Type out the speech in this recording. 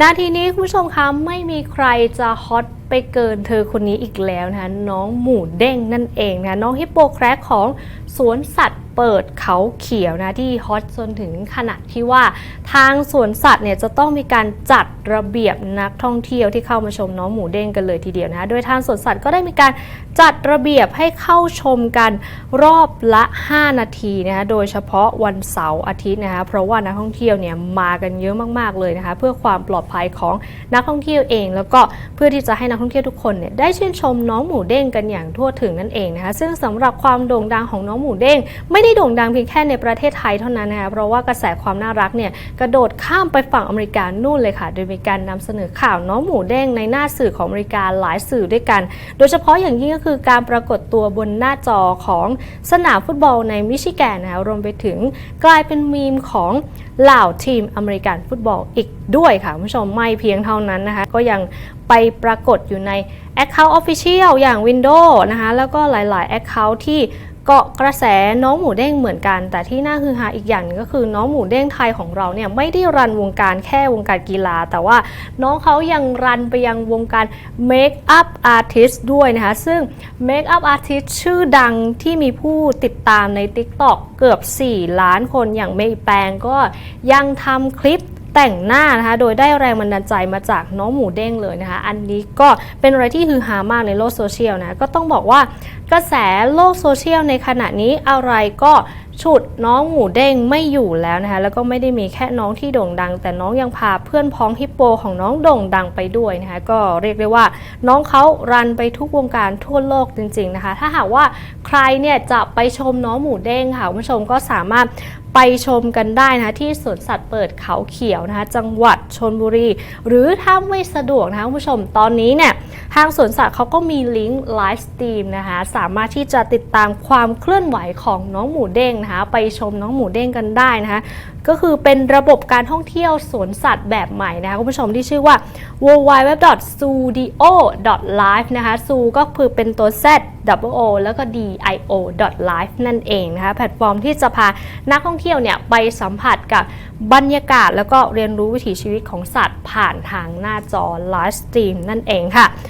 นาทีนี้คุณผู้ชมคะไม่มีใครจะฮอตไปเกินเธอคนนี้อีกแล้วนะคะน้องหมูเด้งนั่นเองนะคะน้องฮิปโปแครกของสวนสัตว์ เปิดเขาเขียวนะที่ฮอตจนถึงขนาดที่ว่า ทางสวนสัตว์เนี่ยจะต้องมีการจัดระเบียบนักท่องเที่ยวที่เข้ามาชมน้องหมูเด้งกันเลยทีเดียวนะโดยทางสวนสัตว์ก็ได้มีการจัดระเบียบให้เข้าชมกันรอบละ 5 นาทีนะคะโดยเฉพาะวันเสาร์อาทิตย์นะคะเพราะว่านักท่องเที่ยวเนี่ยมากันเยอะมากๆเลยนะคะเพื่อความปลอดภัยของนักท่องเที่ยวเอง แล้วก็เพื่อที่จะให้นักท่องเที่ยวทุกคนเนี่ยได้ชื่นชมน้องหมูเด้งกันอย่างทั่วถึงนั่นเองนะคะซึ่งสำหรับความโด่งดังของน้องหมูเด้งไม่ได้โด่งดังเพียงแค่ในประเทศไทยเท่านั้นนะคะเพราะว่ากระแสความน่ารักเนี่ยกระโดดข้ามไปฝั่งอเมริกานู่นเลยค่ะ โดยมีการนำเสนอข่าวน้องหมูเด้งในหน้าสื่อของอเมริกาหลายสื่อด้วยกัน โดยเฉพาะอย่างยิ่งก็คือการปรากฏตัวบนหน้าจอของสนามฟุตบอลในมิชิแกนนะคะรวมไปถึงกลายเป็นมีมของเหล่าทีมอเมริกันฟุตบอลอีก ด้วยค่ะคุณผู้ชมไม่เพียงเท่านั้นนะคะ ก็ยังไปปรากฏอยู่ใน Account Official อย่าง Windows นะคะ แล้วก็หลาย ๆ Account ที่เกาะกระแสน้องหมูเด้งเหมือนกัน แต่ที่น่าฮือฮาอีกอย่างนึงก็คือน้องหมูเด้งไทยของเราเนี่ยไม่ได้รันวงการแค่วงการกีฬา แต่ว่าน้องเขายังรันไปยังวงการเมคอัพอาร์ติสด้วยนะคะ ซึ่งเมคอัพอาร์ติสชื่อดังที่มีผู้ติดตามใน TikTok เกือบ 4 ล้านคนอย่างเมย์แปงก็ยังทำคลิป แต่งหน้านะคะ โดยได้แรงบันดาลใจมาจากน้องหมูเด้งเลยนะคะ อันนี้ก็เป็นอะไรที่ฮือฮามากในโลกโซเชียลนะ ก็ต้องบอกว่ากระแสโลกโซเชียลในขณะนี้อะไรก็ ฉุดน้องหมูเด้งไม่อยู่แล้วนะคะ แล้วก็ไม่ได้มีแค่น้องที่โด่งดัง แต่น้องยังพาเพื่อนพ้องฮิปโปของน้องโด่งดังไปด้วยนะคะ ก็เรียกได้ว่าน้องเขารันไปทุกวงการทั่วโลกจริง ๆนะคะ ถ้าหากว่าใครเนี่ยจะไปชมน้องหมูเด้งค่ะคุณผู้ชมก็สามารถไปชมกันได้นะที่สวนสัตว์เปิดเขาเขียวนะคะ จังหวัดชนบุรี หรือถ้าไม่สะดวกนะคะคุณผู้ชมตอนนี้เนี่ย ทางสวนสัตว์เขาก็มีลิงก์ไลฟ์สตรีมนะคะสามารถที่จะติดตามความเคลื่อนไหวของน้องหมูเด้งนะคะไปชมน้องหมูเด้งกันได้นะคะก็คือเป็นระบบการท่องเที่ยวสวนสัตว์แบบใหม่นะคะคุณผู้ชมที่ชื่อว่า w w w s u d i o l i v e นะคะ su ก็คือเป็นตัว z w o แล้วก็ d i o live นั่นเองนะคะแพลตฟอร์มที่จะพานักท่องเที่ยวเนี่ยไปสัมผัสกับบรรยากาศแล้วก็เรียนรู้วิถีชีวิตของสัตว์ผ่านทางหน้าจอไลฟ์สตรีมนั่นเองค่ะ